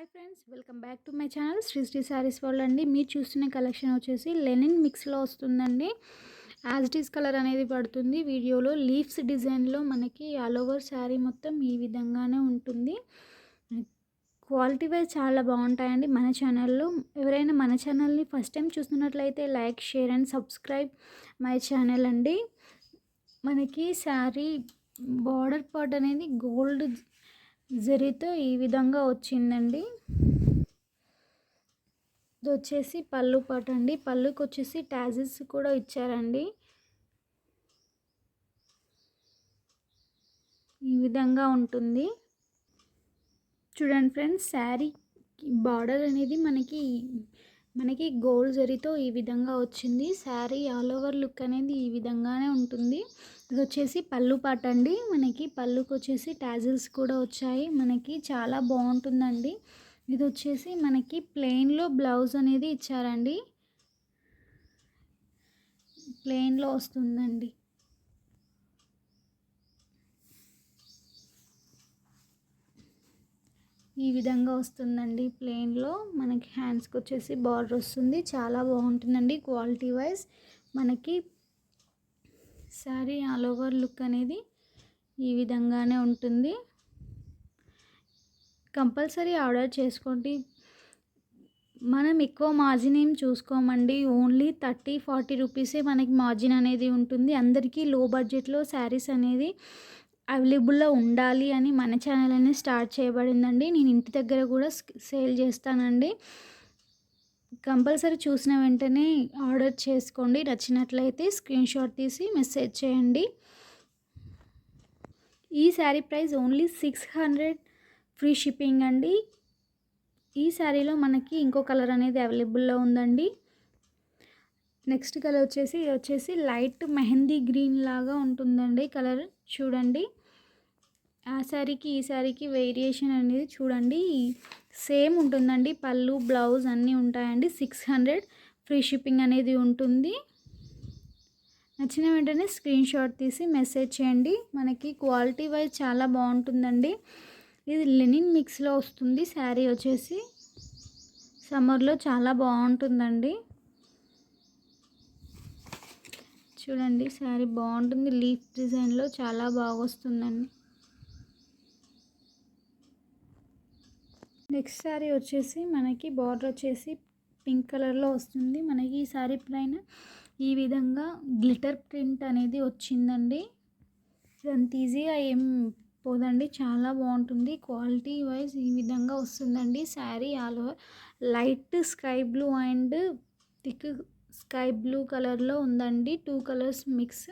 Hi friends welcome back to my channel. Shri Shri sarees world అండి. మీరు చూస్తున్న collection వచ్చేసి లెనిన్ మిక్స్లో వస్తుందండి. యాజ్ ఇట్ ఈస్ కలర్ అనేది పడుతుంది. వీడియోలో లీవ్స్ డిజైన్లో మనకి ఆల్ ఓవర్ శారీ మొత్తం ఈ విధంగానే ఉంటుంది. క్వాలిటీ వైజ్ చాలా బాగుంటాయండి మన ఛానల్లో. ఎవరైనా మన ఛానల్ని ఫస్ట్ టైం చూస్తున్నట్లయితే like share and subscribe my channel అండి. మనకి శారీ బార్డర్ పార్ట్ అనేది గోల్డ్ జరితో ఈ విధంగా వచ్చిందండి. ఇది వచ్చేసి పళ్ళు పాట అండి. పళ్ళుకి వచ్చేసి ట్యాజెస్ కూడా ఇచ్చారండి. ఈ విధంగా ఉంటుంది. చూడండి ఫ్రెండ్స్ శారీ బార్డర్ అనేది మనకి మనకి గోల్డ్ జరీతో ఈ విధంగా వచ్చింది. శారీ ఆల్ ఓవర్ లుక్ అనేది ఈ విధంగానే ఉంటుంది. ఇది వచ్చేసి పళ్ళు పాట అండి. మనకి పళ్ళుకి వచ్చేసి టాజిల్స్ కూడా వచ్చాయి. మనకి చాలా బాగుంటుందండి. ఇది వచ్చేసి మనకి ప్లెయిన్లో బ్లౌజ్ అనేది ఇచ్చారండి. ప్లెయిన్లో వస్తుందండి. ఈ విధంగా వస్తుందండి ప్లెయిన్లో మనకి హ్యాండ్స్కి వచ్చేసి బార్డర్ వస్తుంది. చాలా బాగుంటుందండి క్వాలిటీ వైజ్. మనకి శారీ ఆల్ ఓవర్ లుక్ అనేది ఈ విధంగానే ఉంటుంది. కంపల్సరీ ఆర్డర్ చేసుకోండి. మనం ఎక్కువ మార్జిన్ ఏం చూసుకోమండి. ఓన్లీ థర్టీ ఫార్టీ రూపీసే మనకి మార్జిన్ అనేది ఉంటుంది. అందరికీ లో బడ్జెట్లో శారీస్ అనేది అవైలబుల్లో ఉండాలి అని మన ఛానల్ అనేది స్టార్ట్ చేయబడిందండి. నేను ఇంటి దగ్గర కూడా సేల్ చేస్తానండి. కంపల్సరీ చూసిన వెంటనే ఆర్డర్ చేసుకోండి. నచ్చినట్లయితే స్క్రీన్ షాట్ తీసి మెసేజ్ చేయండి. ఈ sari price only six hundred free shipping అండి. ఈ శారీలో మనకి ఇంకో కలర్ అనేది అవైలబుల్లో ఉందండి. నెక్స్ట్ కలర్ వచ్చేసి వచ్చేసి లైట్ మెహందీ గ్రీన్ లాగా ఉంటుందండి కలర్. చూడండి. ఆ శారీకి ఈ శారీకి వేరియేషన్ అనేది చూడండి. సేమ్ ఉంటుందండి. పళ్ళు బ్లౌజ్ అన్నీ ఉంటాయండి. సిక్స్ హండ్రెడ్ ఫ్రీ షిప్పింగ్ అనేది ఉంటుంది. నచ్చిన వెంటనే స్క్రీన్ షాట్ తీసి మెసేజ్ చేయండి. మనకి క్వాలిటీ వైజ్ చాలా బాగుంటుందండి. ఇది లెనిన్ మిక్స్లో వస్తుంది. శారీ వచ్చేసి సమ్మర్లో చాలా బాగుంటుందండి. చూడండి శారీ బాగుంటుంది. లీఫ్ డిజైన్లో చాలా బాగా వస్తుందండి నెక్స్ట్ శారీ వచ్చేసి మనకి బార్డర్ వచ్చేసి పింక్ కలర్లో వస్తుంది. మనకి ఈ శారీ పైన ఈ విధంగా గ్లిటర్ ప్రింట్ అనేది వచ్చిందండి. అంత ఈజీగా ఏం పోదండి. చాలా బాగుంటుంది. క్వాలిటీ వైజ్ ఈ విధంగా వస్తుందండి. Sari all over light sky blue and thick sky blue కలర్లో ఉందండి. Two colours mix.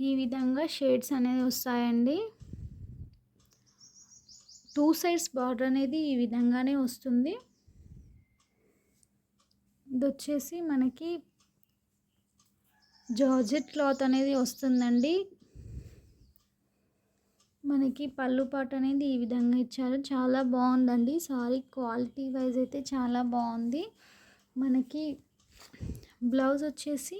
ఈ విధంగా షేడ్స్ అనేది వస్తాయండి. టూ సైడ్స్ బార్డర్ అనేది ఈ విధంగానే వస్తుంది. ఇది వచ్చేసి మనకి జార్జెట్ క్లాత్ అనేది వస్తుందండి. మనకి పళ్ళు పాట అనేది ఈ విధంగా ఇచ్చారు. చాలా బాగుందండి. సారీ క్వాలిటీ వైజ్ అయితే చాలా బాగుంది. మనకి బ్లౌజ్ వచ్చేసి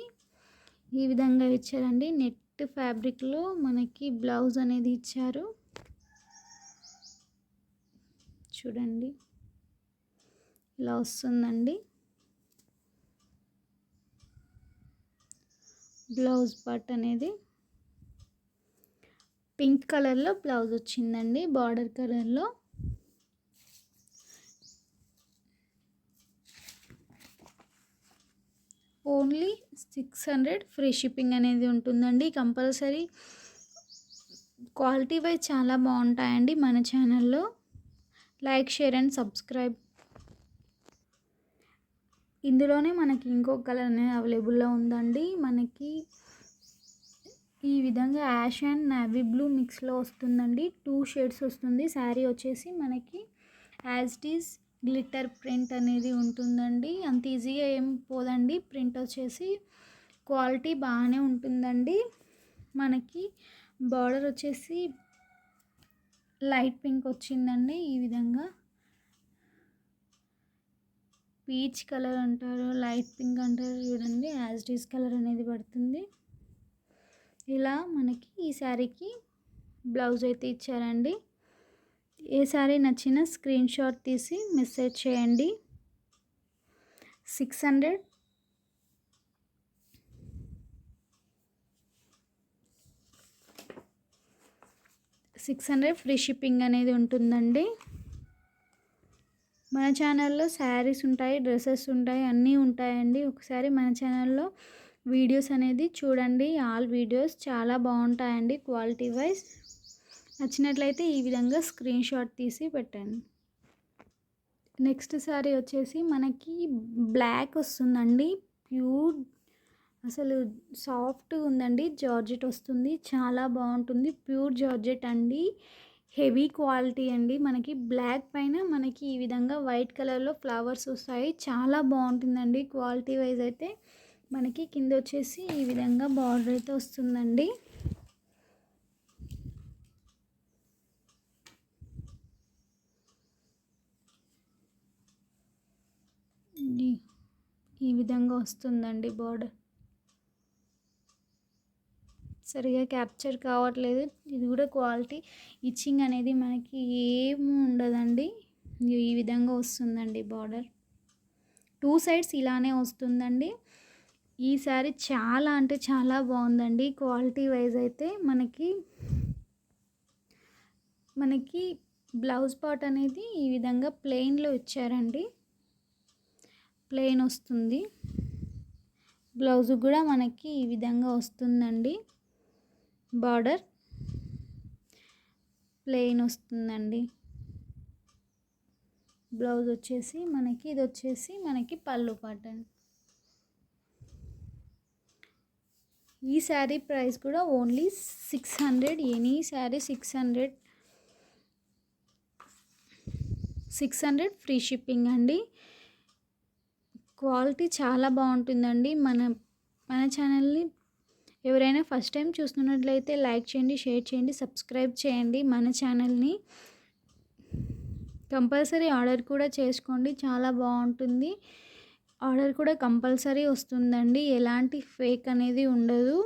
ఈ విధంగా ఇచ్చారండి. నెట్ ఫ్యాబ్రిక్లో మనకి బ్లౌజ్ అనేది ఇచ్చారు. చూడండి. ఇలా వస్తుందండి. బ్లౌజ్ పార్ట్ అనేది పింక్ కలర్లో బ్లౌజ్ వచ్చిందండి బార్డర్ కలర్లో. Only six hundred free shipping అనేది ఉంటుందండి. కంపల్సరీ క్వాలిటీ వైజ్ చాలా బాగుంటాయండి మన ఛానల్లో. Like share and subscribe. ఇందులోనే మనకి ఇంకో కలర్ అనేది అవైలబుల్లో ఉందండి. మనకి ఈ విధంగా యాష్ అండ్ నావీ బ్లూ మిక్స్లో వస్తుందండి. టూ షేడ్స్ వస్తుంది. శారీ వచ్చేసి మనకి as it is glitter print అనేది ఉంటుందండి. అంత ఈజీగా ఏం పోదండి. ప్రింట్ వచ్చేసి క్వాలిటీ బాగానే ఉంటుందండి. మనకి బార్డర్ వచ్చేసి లైట్ పింక్ వచ్చిందండి ఈ విధంగా. పీచ్ కలర్ అంటారు లైట్ పింక్ అంటారు చూడండి యాజ్ ఇట్ కలర్ అనేది పడుతుంది. ఇలా మనకి ఈ శారీకి బ్లౌజ్ అయితే ఇచ్చారండి. ఏ శారీ నచ్చినా స్క్రీన్ షాట్ తీసి మెసేజ్ చేయండి. Six hundred six hundred free shipping అనేది ఉంటుందండి. మన ఛానల్లో శారీస్ ఉంటాయి డ్రెస్సెస్ ఉంటాయి అన్నీ ఉంటాయండి. ఒకసారి మన ఛానల్లో వీడియోస్ అనేది చూడండి. ఆల్ వీడియోస్ చాలా బాగుంటాయండి క్వాలిటీ వైజ్. నచ్చినట్లయితే ఈ విధంగా స్క్రీన్ షాట్ తీసి పెట్టండి. నెక్స్ట్ శారీ వచ్చేసి మనకి బ్లాక్ వస్తుందండి. ప్యూర్ అసలు సాఫ్ట్గా ఉందండి. జార్జెట్ వస్తుంది. చాలా బాగుంటుంది. ప్యూర్ జార్జెట్ అండి. హెవీ క్వాలిటీ అండి. మనకి బ్లాక్ పైన మనకి ఈ విధంగా వైట్ కలర్లో ఫ్లవర్స్ వస్తాయి. చాలా బాగుంటుందండి. క్వాలిటీ వైజ్ అయితే మనకి కింద వచ్చేసి ఈ విధంగా బార్డర్ అయితే వస్తుందండి. ఈ విధంగా వస్తుందండి బార్డర్. సరిగా క్యాప్చర్ కావట్లేదు. ఇది కూడా క్వాలిటీ ఇచ్చింగ్ అనేది మనకి ఏమి ఉండదండి. ఈ విధంగా వస్తుందండి బార్డర్. టూ సైడ్స్ ఇలానే వస్తుందండి. ఈ శారీ చాలా అంటే చాలా బాగుందండి. క్వాలిటీ వైజ్ అయితే మనకి మనకి బ్లౌజ్ పార్ట్ అనేది ఈ విధంగా ప్లెయిన్లో ఇచ్చారండి. ప్లెయిన్ వస్తుంది. బ్లౌజ్ కూడా మనకి ఈ విధంగా వస్తుందండి. బార్డర్ ప్లెయిన్ వస్తుందండి. బ్లౌజ్ వచ్చేసి మనకి ఇది వచ్చేసి మనకి పళ్ళు పాటర్న్ ఈ శారీ ప్రైస్ కూడా only six hundred any sari six hundred. Six hundred free shipping అండి. క్వాలిటీ చాలా బాగుంటుందండి. మన మన ఛానల్ని ఎవరైనా ఫస్ట్ టైం చూస్తున్నట్లయితే లైక్ చేయండి షేర్ చేయండి సబ్స్క్రైబ్ చేయండి మన ఛానల్ని. కంపల్సరీ ఆర్డర్ కూడా చేసుకోండి చాలా బాగుంటుంది. ఆర్డర్ కూడా కంపల్సరీ వస్తుందండి ఎలాంటి ఫేక్ అనేది ఉండదు.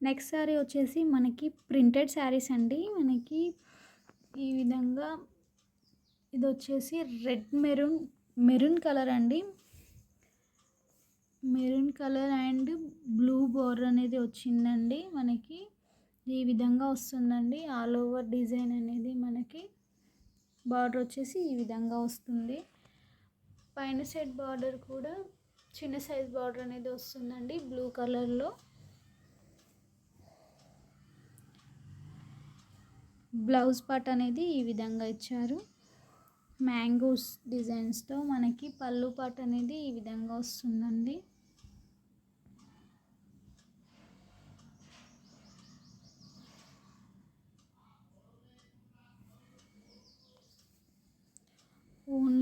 నెక్స్ట్ శారీ వచ్చేసి మనకి ప్రింటెడ్ శారీస్ అండి. మనకి ఈ విధంగా ఇది వచ్చేసి రెడ్ మెరూన్ మెరూన్ కలర్ అండి. Maroon colour and blue border అనేది వచ్చిందండి మనకి. ఈ విధంగా వస్తుందండి. ఆల్ ఓవర్ డిజైన్ అనేది మనకి బార్డర్ వచ్చేసి ఈ విధంగా వస్తుంది. పైన సైడ్ బార్డర్ కూడా చిన్న సైజ్ బార్డర్ అనేది వస్తుందండి బ్లూ కలర్లో. బ్లౌజ్ పార్ట్ అనేది ఈ విధంగా ఇచ్చారు. మ్యాంగోస్ డిజైన్స్తో మనకి పళ్ళు పార్ట్ అనేది ఈ విధంగా వస్తుందండి.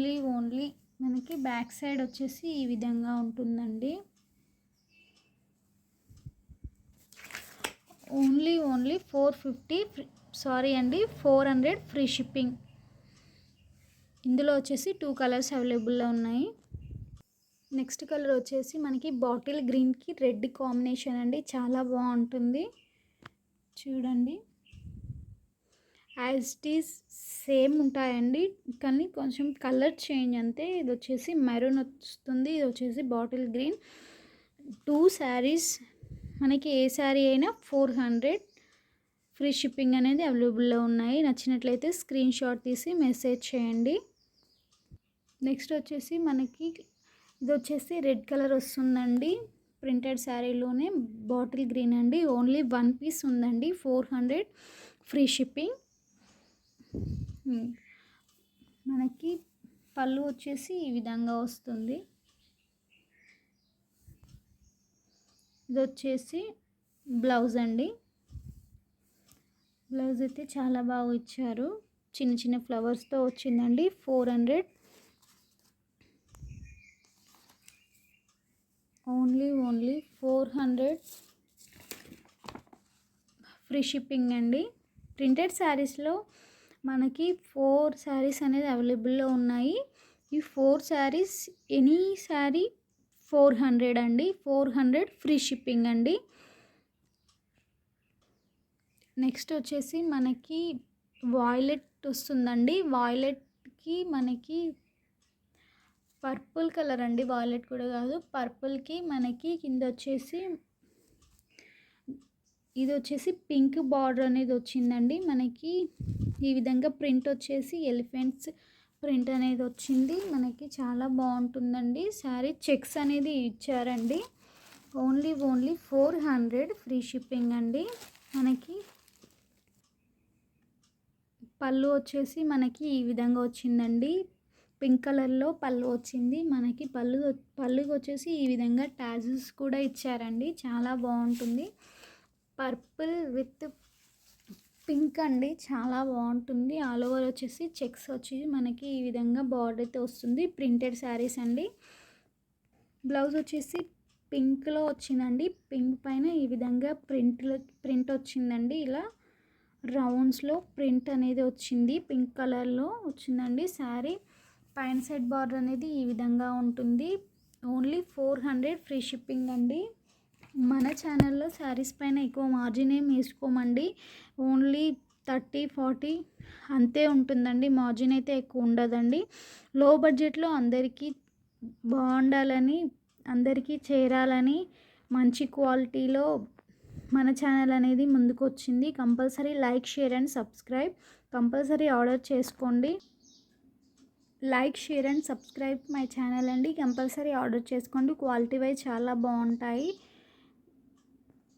ఓన్లీ ఓన్లీ మనకి బ్యాక్ సైడ్ వచ్చేసి ఈ విధంగా ఉంటుందండి. Only only four fifty sorry అండి ఫోర్ హండ్రెడ్ ఫ్రీ షిప్పింగ్. ఇందులో వచ్చేసి టూ కలర్స్ అవైలబుల్లో ఉన్నాయి. నెక్స్ట్ కలర్ వచ్చేసి మనకి బాటిల్ గ్రీన్కి రెడ్ కాంబినేషన్ అండి. చాలా బాగుంటుంది. చూడండి. యాజ్ ఇట్ ఈస్ సేమ్ ఉంటాయండి. కానీ కొంచెం కలర్ చేంజ్ అంతే ఇది వచ్చేసి మెరూన్ వస్తుంది ఇది వచ్చేసి బాటిల్ గ్రీన్. టూ శారీస్ మనకి ఏ శారీ అయినా ఫోర్ హండ్రెడ్. ఫ్రీ షిప్పింగ్ అనేది అవైలబుల్లో ఉన్నాయి. నచ్చినట్లయితే స్క్రీన్ షాట్ తీసి మెసేజ్ చేయండి. నెక్స్ట్ వచ్చేసి మనకి ఇది వచ్చేసి రెడ్ కలర్ వస్తుందండి. ప్రింటెడ్ శారీలోనే బాటిల్ గ్రీన్ అండి. ఓన్లీ వన్ పీస్ ఉందండి. Four hundred. Free shipping. మనకి పళ్ళు వచ్చేసి ఈ విధంగా వస్తుంది. ఇది వచ్చేసి బ్లౌజ్ అండి. బ్లౌజ్ అయితే చాలా బాగా ఇచ్చారు. చిన్న చిన్న ఫ్లవర్స్తో వచ్చిందండి. Four hundred. Only only four hundred. Free shipping అండి. ప్రింటెడ్ శారీస్లో మనకి ఫోర్ శారీస్ అనేది అవైలబుల్లో ఉన్నాయి. ఈ four saris any sari four hundred అండి. ఫోర్ హండ్రెడ్ ఫ్రీ షిప్పింగ్ అండి. నెక్స్ట్ వచ్చేసి మనకి వాయిలెట్ వస్తుందండి. వాయిలెట్కి మనకి పర్పుల్ కలర్ అండి. వాయిలెట్ కూడా కాదు. పర్పుల్కి మనకి కింద వచ్చేసి ఇది వచ్చేసి పింక్ బార్డర్ అనేది వచ్చిందండి మనకి ఈ విధంగా ప్రింట్ వచ్చేసి ఎలిఫెంట్స్ ప్రింట్ అనేది వచ్చింది మనకి చాలా బాగుంటుందండి. శారీ చెక్స్ అనేది ఇచ్చారండి. Only only four hundred free shipping అండి. మనకి పళ్ళు వచ్చేసి మనకి ఈ విధంగా వచ్చిందండి. పింక్ కలర్లో పళ్ళు వచ్చింది. మనకి పళ్ళు పళ్ళుకి వచ్చేసి ఈ విధంగా టాజెస్ కూడా ఇచ్చారండి. చాలా బాగుంటుంది. పర్పుల్ విత్ పింక్ అండి. చాలా బాగుంటుంది. ఆల్ ఓవర్ వచ్చేసి చెక్స్ వచ్చి మనకి ఈ విధంగా బార్డర్ అయితే వస్తుంది. ప్రింటెడ్ శారీస్ అండి. బ్లౌజ్ వచ్చేసి పింక్లో వచ్చిందండి. పింక్ పైన ఈ విధంగా ప్రింట్ ప్రింట్ వచ్చిందండి. ఇలా రౌండ్స్లో ప్రింట్ అనేది వచ్చింది. పింక్ కలర్లో వచ్చిందండి శారీ పైన సైడ్ బార్డర్ అనేది ఈ విధంగా ఉంటుంది. Only four hundred free shipping అండి. మన ఛానల్లో శారీస్ పైన ఎక్కువ మార్జిన్ ఏం వేసుకోమండి. ఓన్లీ థర్టీ ఫార్టీ అంతే ఉంటుందండి. మార్జిన్ అయితే ఎక్కువ ఉండదండి. లో బడ్జెట్లో అందరికీ బాగుండాలని అందరికీ చేరాలని మంచి క్వాలిటీలో మన ఛానల్ అనేది ముందుకు వచ్చింది compulsory like share and subscribe. Compulsory order చేసుకోండి. Like share and subscribe my channel అండి. కంపల్సరీ ఆర్డర్ చేసుకోండి. క్వాలిటీ వైజ్ చాలా బాగుంటాయి.